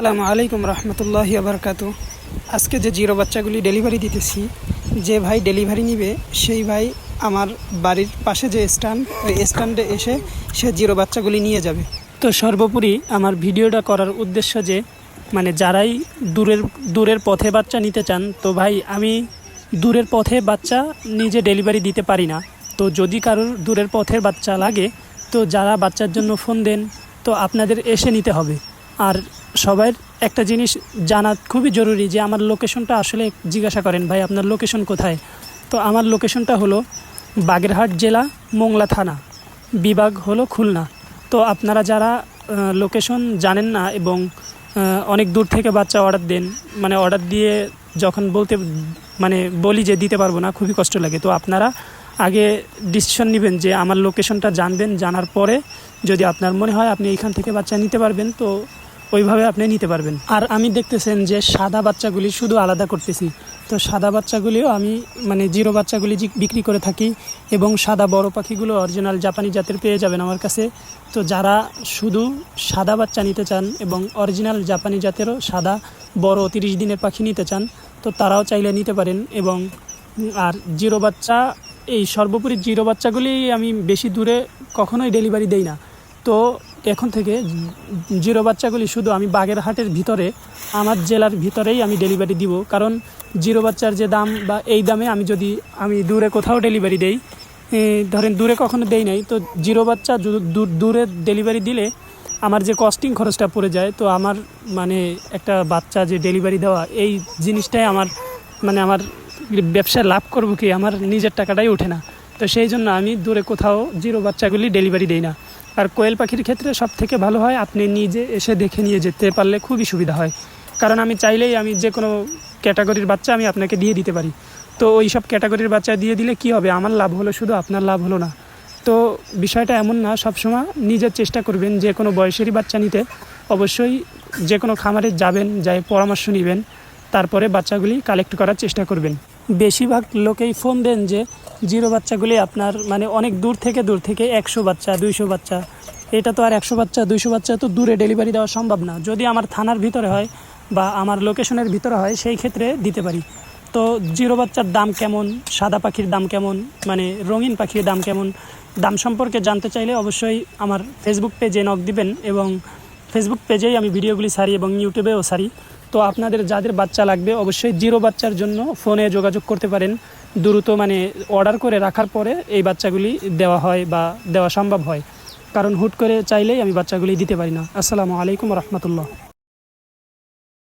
আসসালামু আলাইকুম রহমতুল্লাহি আবরকাত। আজকে যে জিরো বাচ্চাগুলি ডেলিভারি দিতেছি, যে ভাই ডেলিভারি নিবে, সেই ভাই আমার বাড়ির পাশে যে স্ট্যান্ড, ওই স্ট্যান্ডে এসে সে জিরো বাচ্চাগুলি নিয়ে যাবে। তো সর্বোপরি আমার ভিডিওটা করার উদ্দেশ্য যে মানে যারাই দূরের দূরের পথে বাচ্চা নিতে চান, তো ভাই আমি দূরের পথে বাচ্চা নিজে ডেলিভারি দিতে পারি না। তো যদি কারোর দূরের পথের বাচ্চা লাগে, তো যারা বাচ্চার জন্য ফোন দেন, তো আপনাদের এসে নিতে হবে। আর সবার একটা জিনিস জানা খুবই জরুরি যে আমার লোকেশনটা আসলে জিজ্ঞাসা করেন, ভাই, আপনার লোকেশন কোথায়? তো আমার লোকেশনটা হলো বাগেরহাট জেলা, মোংলা থানা। বিভাগ হলো খুলনা। তো আপনারা যারা লোকেশন জানেন না এবং অনেক দূর থেকে বাচ্চা অর্ডার দেন মানে অর্ডার দিয়ে যখন বলতে মানে বলি যে দিতে পারব না, খুবই কষ্ট লাগে। তো আপনারা আগে ডিসিশন নেবেন যে আমার লোকেশনটা জানবেন, জানার পরে যদি আপনার মনে হয় আপনি এইখান থেকে বাচ্চা নিতে পারবেন, তো ওইভাবে আপনি নিতে পারবেন। আর আমি দেখতেছেন যে সাদা বাচ্চাগুলি শুধু আলাদা করতেছি। তো সাদা বাচ্চাগুলিও আমি মানে জিরো বাচ্চাগুলি বিক্রি করে থাকি এবং সাদা বড় পাখিগুলো অরিজিনাল জাপানি জাতের পেয়ে যাবেন আমার কাছে। তো যারা শুধু সাদা বাচ্চা নিতে চান এবং অরিজিনাল জাপানি জাতেরও সাদা বড় তিরিশ দিনের পাখি নিতে চান, তো তারাও চাইলে নিতে পারেন এবং আর জিরো বাচ্চা, এই সর্বোপরি জিরো বাচ্চাগুলি আমি বেশি দূরে কখনোই ডেলিভারি দেই না। তো এখন থেকে জিরো বাচ্চাগুলি শুধু আমি বাগেরহাটের ভিতরে, আমার জেলার ভিতরেই আমি ডেলিভারি দিব। কারণ জিরো বাচ্চার যে দাম বা এই দামে আমি যদি আমি দূরে কোথাও ডেলিভারি দেই ধরেন দূরে কখনো দেই নাই, তো জিরো বাচ্চা দূরে ডেলিভারি দিলে আমার যে কস্টিং খরচটা পড়ে যায়, তো আমার মানে একটা বাচ্চা যে ডেলিভারি দেওয়া, এই জিনিসটাই আমার মানে আমার ব্যবসায় লাভ করব কি? আমার নিজের টাকাটাই ওঠে না। তো সেই জন্য আমি দূরে কোথাও জিরো বাচ্চাগুলি ডেলিভারি দেই না। আর কোয়েল পাখির ক্ষেত্রে সব থেকে ভালো হয় আপনি নিজে এসে দেখে নিয়ে যেতে পারলে খুবই সুবিধা হয়। কারণ আমি চাইলেই আমি যে কোনো ক্যাটাগরির বাচ্চা আমি আপনাকে দিয়ে দিতে পারি। তো ওই সব ক্যাটাগরির বাচ্চা দিয়ে দিলে কি হবে? আমার লাভ হলো শুধু আপনার লাভ হলো না। তো বিষয়টা এমন না, সবসময় নিজের চেষ্টা করবেন যে কোনো বয়সেরই বাচ্চা নিতে। অবশ্যই যে কোনো খামারে যাবেন যাই পরামর্শ নেবেন, তারপরে বাচ্চাগুলি কালেক্ট করার চেষ্টা করবেন। বেশিরভাগ লোকেই ফোন দেন যে জিরো বাচ্চাগুলি আপনার মানে অনেক দূর থেকে দূর থেকে একশো বাচ্চা, দুইশো বাচ্চা। এটা তো আর একশো বাচ্চা, দুইশো বাচ্চা তো দূরে ডেলিভারি দেওয়া সম্ভব না। যদি আমার থানার ভিতরে হয় বা আমার লোকেশনের ভিতরে হয়, সেই ক্ষেত্রে দিতে পারি। তো জিরো বাচ্চার দাম কেমন? সাদা পাখির দাম কেমন? মানে রঙিন পাখির দাম কেমন? দাম সম্পর্কে জানতে চাইলে অবশ্যই আমার ফেসবুক পেজে নক দিবেন এবং ফেসবুক পেজেই আমি ভিডিওগুলি সারি এবং ইউটিউবেও সারি। তো আপনাদের যাদের বাচ্চা লাগবে, অবশ্যই জিরো বাচ্চার জন্য ফোনে যোগাযোগ করতে পারেন। দ্রুত মানে অর্ডার করে রাখার পরে এই বাচ্চাগুলি দেওয়া হয় বা দেওয়া সম্ভব হয়। কারণ হুট করে চাইলেই আমি বাচ্চাগুলি দিতে পারি না। আসসালামু আলাইকুম রহমতুল্লাহ।